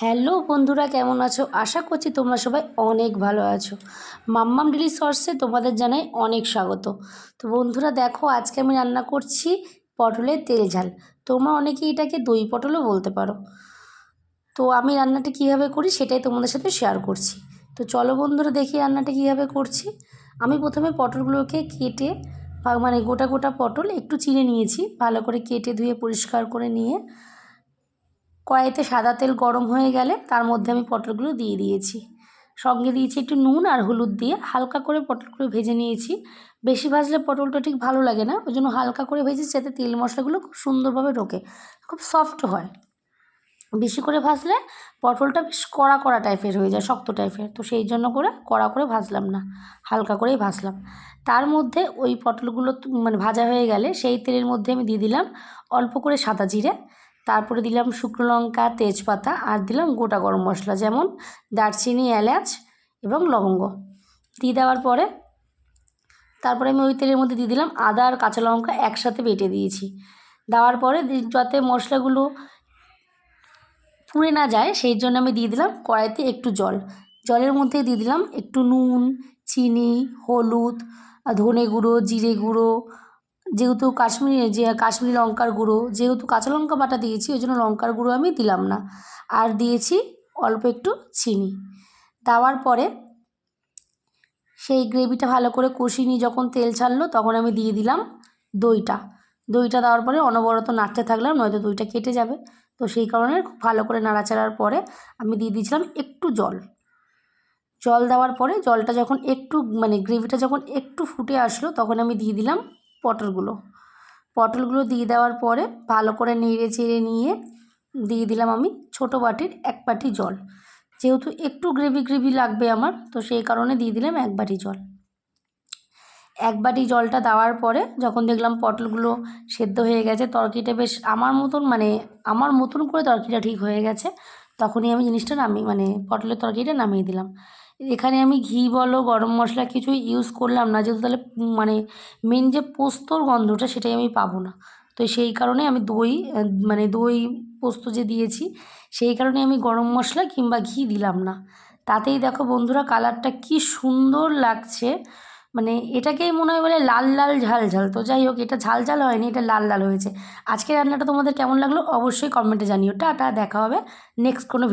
Hello বন্ধুরা, কেমন আছো? আশা করছি তোমরা সবাই অনেক ভালো আছো। মাম্মাম ডেলি সর্সে তোমাদের জানাই অনেক স্বাগত। তো বন্ধুরা, দেখো, আজকে আমি রান্না করছি পটলের তেল ঝাল। তোমরা অনেকে এটাকে দই পটলও বলতে পারো। তো আমি রান্নাটা কীভাবে করি সেটাই তোমাদের সাথে শেয়ার করছি। তো চলো বন্ধুরা, দেখি রান্নাটা কীভাবে করছি। আমি প্রথমে পটলগুলোকে কেটে মানে গোটা গোটা পটল একটু চিড়ে নিয়েছি। ভালো করে কেটে ধুয়ে পরিষ্কার করে নিয়ে কড়াইতে সাদা তেল গরম হয়ে গেলে তার মধ্যে আমি পটলগুলো দিয়ে দিয়েছি। সঙ্গে দিয়েছি একটু নুন আর হলুদ দিয়ে হালকা করে পটলগুলো ভেজে নিয়েছি। বেশি ভাজলে পটলটা ঠিক ভালো লাগে না, ওই জন্য হালকা করে ভেজেছি যাতে তেল মশলাগুলো খুব সুন্দরভাবে ঢোকে, খুব সফট হয়। বেশি করে ভাজলে পটলটা বেশ কড়া কড়া টাইপের হয়ে যায়, শক্ত টাইপের তো সেই জন্য করে কড়া করে ভাজলাম না, হালকা করেই ভাজলাম। তার মধ্যে ওই পটলগুলো মানে ভাজা হয়ে গেলে সেই তেলের মধ্যে আমি দিয়ে দিলাম অল্প করে সাদা জিরে তারপরে দিলাম শুকনো লঙ্কা, তেজপাতা আর দিলাম গোটা গরম মশলা, যেমন দারচিনি, এলাচ এবং লবঙ্গ। দিয়ে দেওয়ার পরে তারপরে আমি ওই তেলের মধ্যে দিয়ে দিলাম আদা আর কাঁচা লঙ্কা একসাথে বেটে দিয়েছি। দেওয়ার পরে যাতে মশলাগুলো পুড়ে না যায়, সেই জন্য আমি দিয়ে দিলাম কড়াইতে একটু জল। জলের মধ্যে দিয়ে দিলাম একটু নুন, চিনি, হলুদ, ধনে গুঁড়ো, জিরে গুঁড়ো যেহেতু কাশ্মীরি, যে কাশ্মীরি লঙ্কার গুঁড়ো, যেহেতু কাঁচা লঙ্কা বাটা দিয়েছি, ওই জন্য লঙ্কার গুঁড়ো আমি দিলাম না। আর দিয়েছি অল্প একটু চিনি। দেওয়ার পরে সেই গ্রেভিটা ভালো করে কষিয়ে নিয়ে যখন তেল ছাড়লো, তখন আমি দিয়ে দিলাম দইটা। দইটা দেওয়ার পরে অনবরত নাড়তে থাকলাম, নয়তো দইটা কেটে যাবে। তো সেই কারণে খুব ভালো করে নাড়াচাড়ার পরে আমি দিয়ে দিয়েছিলাম একটু জল। জল দেওয়ার পরে জলটা যখন একটু মানে গ্রেভিটা যখন একটু ফুটে আসলো, তখন আমি দিয়ে দিলাম পটলগুলো। পটলগুলো দিয়ে দেওয়ার পরে ভালো করে নেড়ে চেড়ে নিয়ে দিয়ে দিলাম আমি ছোটো বাটির এক বাটি জল। যেহেতু একটু গ্রেভি গ্রেভি লাগবে আমার, তো সেই কারণে দিয়ে দিলাম এক বাটি জল। এক বাটি জলটা দেওয়ার পরে যখন দেখলাম পটলগুলো সেদ্ধ হয়ে গেছে তরকিটা বেশ আমার মতন মানে আমার মতন করে তরকিটা ঠিক হয়ে গেছে, তখনই আমি জিনিসটা নামিয়ে মানে পটলের তরকিটা নামিয়ে দিলাম। এখানে আমি ঘি বলো, গরম মশলা কিছুই ইউজ করলাম না। যেহেতু তাহলে মানে মেন যে পোস্তর গন্ধটা সেটাই আমি পাবো না। তো সেই কারণে আমি দই মানে দই পোস্ত যে দিয়েছি, সেই কারণে আমি গরম মশলা কিংবা ঘি দিলাম না। তাতেই দেখো বন্ধুরা কালারটা কি সুন্দর লাগছে। মানে এটাকেই মনে হয় বলে লাল লাল ঝাল ঝাল। তো যাই হোক, এটা ঝাল ঝাল হয়নি, এটা লাল লাল হয়েছে। আজকে রান্নাটা তোমাদের কেমন লাগল অবশ্যই কমেন্টে জানিও। টাটা, দেখা হবে নেক্সট কোনো